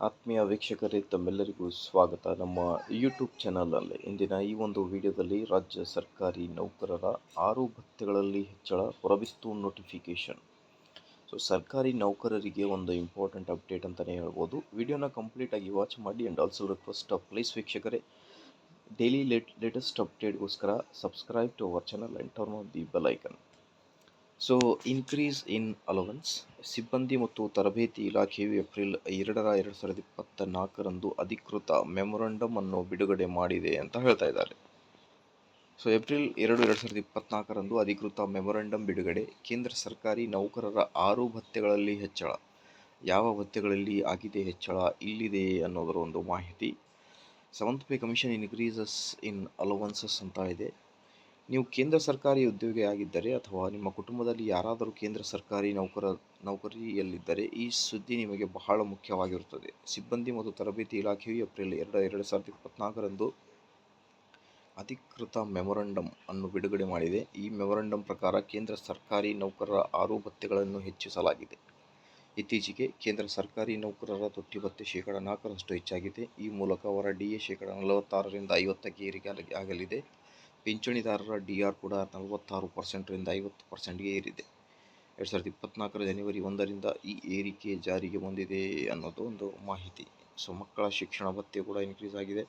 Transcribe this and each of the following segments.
ಆತ್ಮೀಯ ವೀಕ್ಷಕರೇ, ತಮ್ಮೆಲ್ಲರಿಗೂ ಸ್ವಾಗತ. ನಮ್ಮ ಯೂಟ್ಯೂಬ್ ಚಾನಲಲ್ಲಿ ಇಂದಿನ ಈ ಒಂದು ವಿಡಿಯೋದಲ್ಲಿ ರಾಜ್ಯ ಸರ್ಕಾರಿ ನೌಕರರ ಆರು ಭತ್ಯೆಗಳಲ್ಲಿ ಹೆಚ್ಚಳ ಹೊರಬಿತ್ತು ನೋಟಿಫಿಕೇಶನ್ ಸೊ ಸರ್ಕಾರಿ ನೌಕರರಿಗೆ ಒಂದು ಇಂಪಾರ್ಟೆಂಟ್ ಅಪ್ಡೇಟ್ ಅಂತಲೇ ಹೇಳ್ಬೋದು. ವಿಡಿಯೋನ ಕಂಪ್ಲೀಟಾಗಿ ವಾಚ್ ಮಾಡಿ ಆ್ಯಂಡ್ ಆಲ್ಸೋ ರಿಕ್ವೆಸ್ಟ್ ಪ್ಲೀಸ್ ವೀಕ್ಷಕರೇ daily late latest ಅಪ್ಡೇಟ್ಗೋಸ್ಕರ subscribe to our channel and turn on the bell icon so increase in allowance ಸಿಬ್ಬಂದಿ ಮತ್ತು ತರಬೇತಿ ಇಲಾಖೆಯು ಏಪ್ರಿಲ್ ಎರಡರ ಎರಡು ಸಾವಿರದ ಇಪ್ಪತ್ತ ನಾಲ್ಕರಂದು ಅಧಿಕೃತ ಮೆಮೊರಂಡಮ್ ಅನ್ನು ಬಿಡುಗಡೆ ಮಾಡಿದೆ ಅಂತ ಹೇಳ್ತಾ ಇದ್ದಾರೆ ಸೊ ಏಪ್ರಿಲ್ ಎರಡು ಎರಡು ಸಾವಿರದ ಇಪ್ಪತ್ನಾಲ್ಕರಂದು ಅಧಿಕೃತ ಮೆಮೊರಂಡಮ್ ಬಿಡುಗಡೆ ಕೇಂದ್ರ ಸರ್ಕಾರಿ ನೌಕರರ ಆರು ಭತ್ಯೆಗಳಲ್ಲಿ ಹೆಚ್ಚಳ ಯಾವ ಭತ್ಯೆಗಳಲ್ಲಿ ಆಗಿದೆ ಹೆಚ್ಚಳ ಇಲ್ಲಿದೆ ಅನ್ನೋದರ ಒಂದು ಮಾಹಿತಿ seventh pay commission increases in allowances ಅಂತ ಇದೆ ನೀವು ಕೇಂದ್ರ ಸರ್ಕಾರಿ ಉದ್ಯೋಗಿಯಾಗಿದ್ದರೆ ಅಥವಾ ನಿಮ್ಮ ಕುಟುಂಬದಲ್ಲಿ ಯಾರಾದರೂ ಕೇಂದ್ರ ಸರ್ಕಾರಿ ನೌಕರ, ನೌಕರಿಯಲ್ಲಿದ್ದರೆ ಈ ಸುದ್ದಿ ನಿಮಗೆ ಬಹಳ ಮುಖ್ಯವಾಗಿರುತ್ತದೆ. ಸಿಬ್ಬಂದಿ ಮತ್ತು ತರಬೇತಿ ಇಲಾಖೆಯು ಏಪ್ರಿಲ್ ಎರಡು ಎರಡು ಸಾವಿರದ ಇಪ್ಪತ್ನಾಲ್ಕರಂದು ಅಧಿಕೃತ ಮೆಮೊರಂಡಮ್ ಅನ್ನು ಬಿಡುಗಡೆ ಮಾಡಿದೆ. ಈ ಮೆಮೊರಂಡಮ್ ಪ್ರಕಾರ ಕೇಂದ್ರ ಸರ್ಕಾರಿ ನೌಕರರ ಆರು ಭತ್ಯೆಗಳನ್ನು ಹೆಚ್ಚಿಸಲಾಗಿದೆ. ಇತ್ತೀಚೆಗೆ ಕೇಂದ್ರ ಸರ್ಕಾರಿ ನೌಕರರ ತೊಟ್ಟಿ ಭತ್ಯೆ ಶೇಕಡ ನಾಲ್ಕರಷ್ಟು ಹೆಚ್ಚಾಗಿದೆ. ಈ ಮೂಲಕ ಅವರ ಎ ಶೇಕಡ ನಲವತ್ತಾರರಿಂದ ಐವತ್ತಕ್ಕೆ ಏರಿಕೆ ಆಗಲಿದೆ. ಪಿಂಚಣಿದಾರರ ಡಿ ಆರ್ ಕೂಡ ನಲವತ್ತಾರು ಪರ್ಸೆಂಟರಿಂದ ಐವತ್ತು ಪರ್ಸೆಂಟ್ಗೆ ಏರಿದೆ. ಎರಡು ಸಾವಿರದ ಇಪ್ಪತ್ನಾಲ್ಕರ ಜನವರಿ ಒಂದರಿಂದ ಈ ಏರಿಕೆ ಜಾರಿಗೆ ಬಂದಿದೆ ಅನ್ನೋದು ಒಂದು ಮಾಹಿತಿ. ಸೊ ಮಕ್ಕಳ ಶಿಕ್ಷಣ ಭತ್ಯೆ ಕೂಡ ಇನ್ಕ್ರೀಸ್ ಆಗಿದೆ.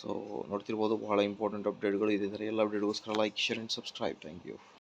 ಸೊ ನೋಡ್ತಿರ್ಬೋದು, ಬಹಳ ಇಂಪಾರ್ಟೆಂಟ್ ಅಪ್ಡೇಟ್ಗಳು ಇದೆ ಎಲ್ಲ ಅಪ್ಡೇಟ್ಗೋಸ್ಕರ like share and subscribe thank you